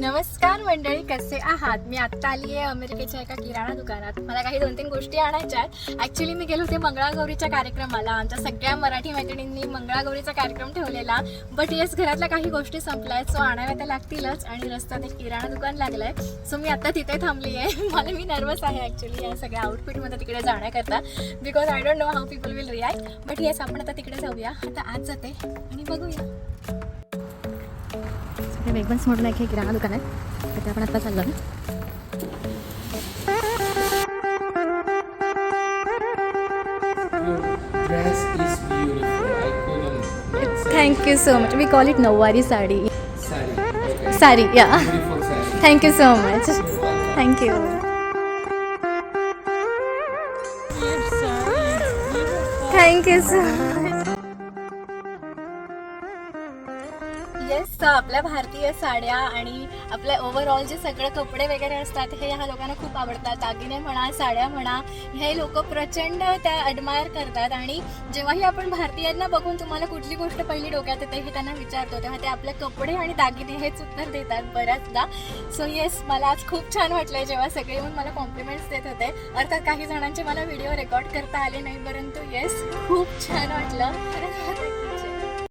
नमस्कार मंडळी कसे आहात? मी आत्ता आली आहे अमेरिकेच्या एका किराणा दुकानात. मला काही दोन तीन गोष्टी आणायच्या आहेत. ॲक्च्युली मी गेलो होते मंगळागौरीच्या कार्यक्रमाला. आमच्या सगळ्या मराठी मैत्रिणींनी मंगळागौरीचा कार्यक्रम ठेवलेला. बट येस घरातल्या काही गोष्टी संपल्या आहेत. सो आणाव्या त्या लागतीलच. आणि रस्त्यात एक किराणा दुकान लागलं आहे सो मी आत्ता तिथे थांबली आहे मला मी नर्वस आहे ॲक्च्युली या सगळ्या आउटफिटमध्ये तिकडे जाण्याकरता. Because I don't know how people will react but yes आपण आता तिकडे जाऊया. आता आज जाते. आणि बघूया. हे वेगवन्स म्हणून एक हे किराणा दुकान आहे तिथे आपण आता चाललो Your dress is thank you so much we call it nauvari sari Sari. Sari या Beautiful sari. Thank you so much You're welcome. Thank you thank you so much yes आपल्या भारतीय साड्या आणि आपल्या ओव्हरऑल जे सगळे कपडे वगैरे असतात हे ह्या लोकांना खूप आवडतात. दागिने म्हणा साड्या म्हणा हे लोक प्रचंड त्या अडमायर करतात. आणि जेव्हाही आपण भारतीयांना बघून तुम्हाला कुठली गोष्ट पहिली डोक्यात येते हे त्यांना विचारतो तेव्हा ते आपले कपडे आणि दागिने हेच उत्तर देतात बऱ्याचदा. सो येस मला आज खूप छान वाटलंय जेव्हा सगळे येऊन मला कॉम्प्लिमेंट्स देत होते. अर्थात काही जणांचे मला व्हिडिओ रेकॉर्ड करता आले नाही परंतु येस खूप छान वाटलं.